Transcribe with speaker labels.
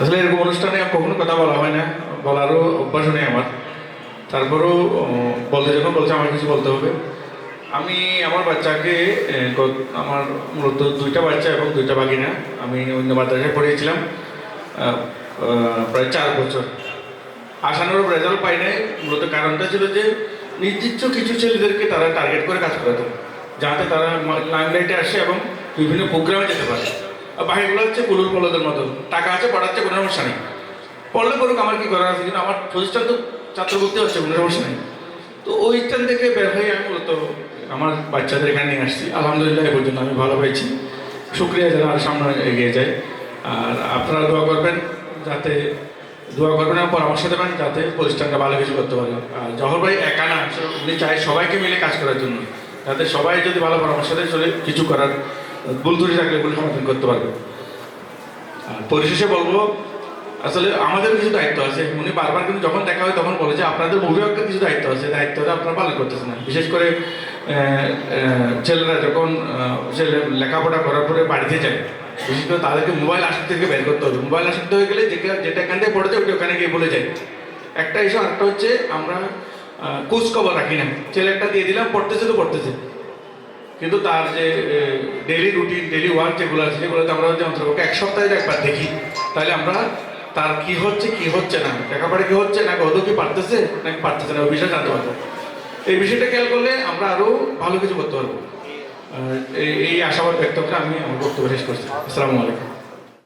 Speaker 1: আসলে এরকম অনুষ্ঠানে কখনো কথা বলা হয় না। বলারও অভ্যাস নেই আমার। তারপরেও বলতে যখন বলছে আমার কিছু বলতে হবে। আমি আমার বাচ্চাকে আমার মূলত দুইটা বাচ্চা এবং দুইটা বাগিনা। আমি অন্য মাদ্রাসায় পড়িয়েছিলাম প্রায় চার বছর। আশানুরূপ রেজাল্ট পাই নাই। মূলত কারণটা ছিল যে, নির্দিষ্ট কিছু ছেলেদেরকে তারা টার্গেট করে কাজ করাতো। যাতে তারা লাইমলাইটে আসে এবং বিভিন্ন প্রোগ্রামে যেতে পারে। বাকিগুলো হচ্ছে পুলুর পলদের মতো। টাকা আছে, পড়াচ্ছে, কোনো সমস্যা নেই। পড়লে করুক আমার কি করার আছে? কিন্তু আমার প্রতিষ্ঠান তো ছাত্রভর্তি হচ্ছে, কোনো সমস্যা নেই। তো ওই স্থান থেকে বের হয়ে আমি মূলত আমার বাচ্চাদের এখানে নিয়ে আসছি। আলহামদুলিল্লাহ এ পর্যন্ত আমি ভালো পেয়েছি। শুক্রিয়া যেন আর সামনে এগিয়ে যায়। আর আপনারা দোয়া করবেন যাতে, দোয়া করবেন এবং পরামর্শ দেবেন যাতে প্রতিষ্ঠানটা ভালো কিছু করতে পারে। আর জহর ভাই একা না, উনি চাই সবাইকে মিলে কাজ করার জন্য। যাতে সবাই যদি ভালো পরামর্শ দেয় চলে কিছু করার ত্রুটি থাকলে ভুল সমাধান করতে পারবে। পরিশেষে বলব, আসলে আমাদের কিছু দায়িত্ব আছে। উনি বারবার কিন্তু যখন দেখা হয় তখন বলে যে আপনাদের অভিভাবকের কিছু দায়িত্ব আছে, দায়িত্বটা আপনারা পালন করতেছেন না। বিশেষ করে ছেলেরা যখন ছেলে লেখাপড়া করার পরে বাড়িতে যায়, বিশেষ করে তাদেরকে মোবাইল আসক্তি থেকে বের করতে হবে। মোবাইল আসক্তি হয়ে গেলে যেটা যেটা এখান থেকে পড়েছে ওটা ওখানে গিয়ে বলে যায়। একটা ইস্যু আরেকটা হচ্ছে আমরা খোঁজ রাখি না। ছেলে একটা দিয়ে দিলাম, পড়তেছে তো পড়তেছে। কিন্তু তার যে ডেলি রুটিন ডেলি ওয়ার্ক যেগুলো আছে সেগুলোতে আমরা যদি অন্তর্পক্ষে এক সপ্তাহে একবার দেখি, তাহলে আমরা তার কি হচ্ছে কি হচ্ছে না একেবারে কি হচ্ছে, না ওদের কি পারতেছে, নাকি পারতেছে না, ওই বিষয়ে জানতে পারব। এই বিষয়টা খেয়াল করলে আমরা আরও ভালো কিছু করতে পারব। এই এই আশাবাদ ব্যক্ত করে আমি আমার বক্তব্য শেষ করছি। আসসালামু আলাইকুম।